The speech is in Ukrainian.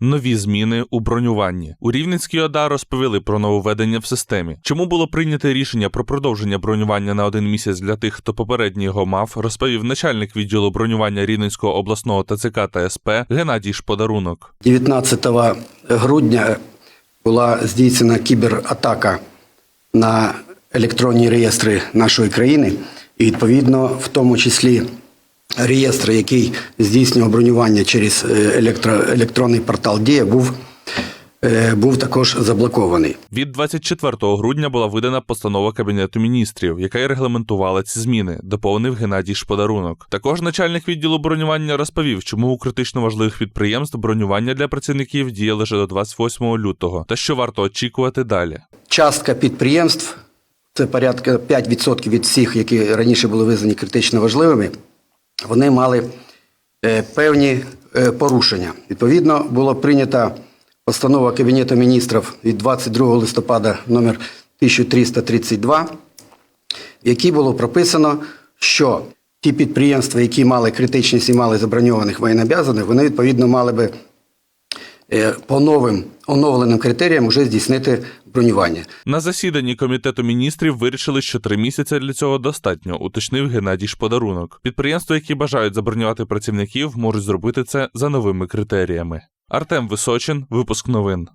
Нові зміни у бронюванні у Рівненській ОДА розповіли про нововведення в системі. Чому було прийнято рішення про продовження бронювання на один місяць для тих, хто попередньо його мав, розповів начальник відділу бронювання Рівненського обласного ТЦК та СП Геннадій Шподарунок. 19 грудня була здійснена кібератака на електронні реєстри нашої країни, і відповідно, в тому числі реєстр, який здійснював бронювання через е, електро, електронний портал Дія, був, е, був також заблокований. Від 24 грудня була видана постанова Кабінету міністрів, яка й регламентувала ці зміни, доповнив Геннадій Шподарунок. Також начальник відділу бронювання розповів, чому у критично важливих підприємств бронювання для працівників діє лише до 28 лютого, та що варто очікувати далі. Частка підприємств це порядка 5% від всіх, які раніше були визнані критично важливими. Вони мали е, певні е, порушення. Відповідно, було прийнята постанова Кабінету міністрів від 22 листопада номер 1332, в якій було прописано, що ті підприємства, які мали критичність і мали заброньованих воєнобязаних, вони відповідно мали би е, по новим оновленим критеріям вже здійснити бронювання. На засіданні комітету міністрів вирішили, що три місяці для цього достатньо, уточнив Геннадій Шподарунок. Підприємства, які бажають забронювати працівників, можуть зробити це за новими критеріями. Артем Височин, випуск новин.